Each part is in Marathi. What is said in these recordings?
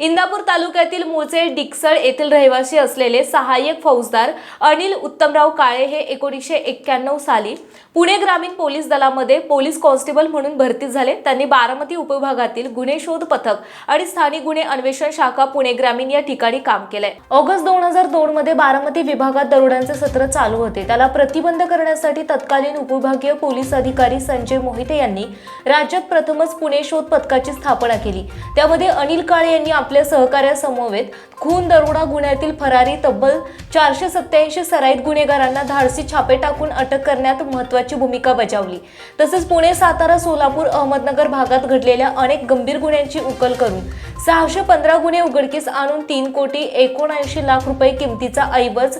इंदापूर तालुक्यातील मूळचे डिक्सळ येथील रहिवासी असलेले सहाय्यक फौजदार अनिल उत्तमराव काळे हे एकोणीसशे एक्क्याण्णव साली पुणे ग्रामीण पोलीस दलामध्ये पोलीस कॉन्स्टेबल म्हणून भरती झाले. त्यांनी बारामती उपविभागातील गुन्हे शोध पथक आणि स्थानिक गुन्हे अन्वेषण शाखा पुणे ग्रामीण या ठिकाणी काम केलंय. ऑगस्ट दोन हजार दोन मध्ये बारामती विभागात दरोड्यांचे सत्र चालू होते. त्याला प्रतिबंध करण्यासाठी तत्कालीन उपविभागीय पोलीस अधिकारी संजय मोहिते यांनी राज्यात प्रथमच पुणे शोध पथकाची स्थापना केली. त्यामध्ये अनिल काळे यांनी आपल्या सहकार्यासमवेत खून दरोडा गुन्ह्यातील फरारी तब्बल चारशे सत्याऐंशी सराईत गुन्हेगारांना धाडसी छापे टाकून अटक करण्यात महत्वाची भूमिका बजावली. तसेच पुणे सातारा सोलापूर अहमदनगर भागात घडलेल्या अनेक गंभीर गुन्ह्यांची उकल करून सहाशे पंधरा गुन्हे उघडकीस आणून तीन कोटी एकोणऐंशी लाख रुपये किमतीचा ऐवज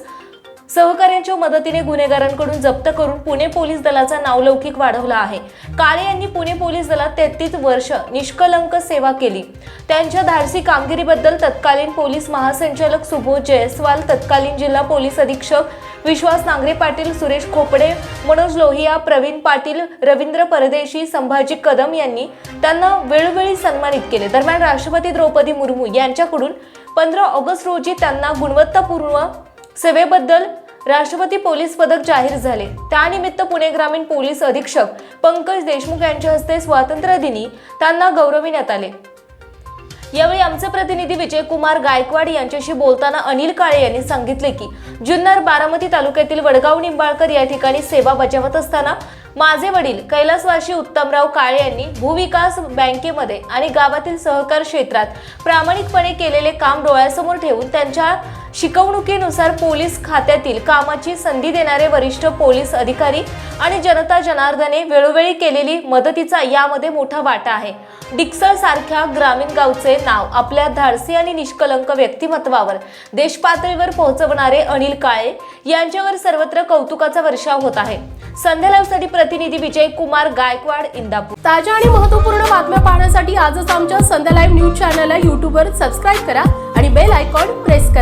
सहकाऱ्यांच्या मदतीने गुन्हेगारांकडून जप्त करून पुणे पोलीस दलाचा नावलौकिक वाढवला आहे. काळे यांनी पुणे पोलीस दलात तेहतीस वर्ष निष्कलंक सेवा केली. त्यांच्या धाडसी कामगिरीबद्दल तत्कालीन पोलीस महासंचालक सुबोध जयस्वाल तत्कालीन जिल्हा पोलीस अधीक्षक विश्वास नांगरे पाटील सुरेश खोपडे मनोज लोहिया प्रवीण पाटील रवींद्र परदेशी संभाजी कदम यांनी त्यांना वेळोवेळी सन्मानित केले. दरम्यान राष्ट्रपती द्रौपदी मुर्मू यांच्याकडून पंधरा ऑगस्ट रोजी त्यांना गुणवत्तापूर्ण सेवेबद्दल राष्ट्रपती पोलीस पदक जाहीर झाले. त्यानिमित्त पुणे ग्रामीण पोलीस अधीक्षक पंकज देशमुख यांच्या हस्ते स्वातंत्र्य दिनी त्यांना गौरविण्यात आले. यावेळी आमचे प्रतिनिधी विजय कुमार गायकवाड यांच्याशी बोलताना अनिल काळे यांनी सांगितले की जुन्नर बारामती तालुक्यातील वडगाव निंबाळकर या ठिकाणी सेवा बजावत असताना माझे वडील कैलासवासी उत्तमराव काळे यांनी भूविकास बँकेमध्ये आणि गावातील सहकार क्षेत्रात प्रामाणिकपणे केलेले काम डोळ्यासमोर ठेवून त्यांच्या शिकवणुकीनुसार पोलीस खात्यातील कामाची संधी देणारे वरिष्ठ पोलीस अधिकारी आणि जनता जनार्दने वेळोवेळी केलेली मदतीचा यामध्ये मोठा वाटा आहे. डिक्सळ सारख्या ग्रामीण गावचे नाव आपल्या धाडसी आणि निष्कलंक व्यक्तिमत्वावर देशपातळीवर पोहोचवणारे अनिल काळे यांच्यावर सर्वत्र कौतुकाचा वर्षाव होत आहे. संध्या लाईव्हसाठी प्रतिनिधी विजय कुमार गायकवाड इंदापूर. ताज्या आणि महत्त्वपूर्ण बातम्या पाहण्यासाठी आजच आमच्या संध्या लाईव्ह न्यूज चॅनलला युट्यूबवर सबस्क्राईब करा आणि बेल आयकॉन प्रेस करा.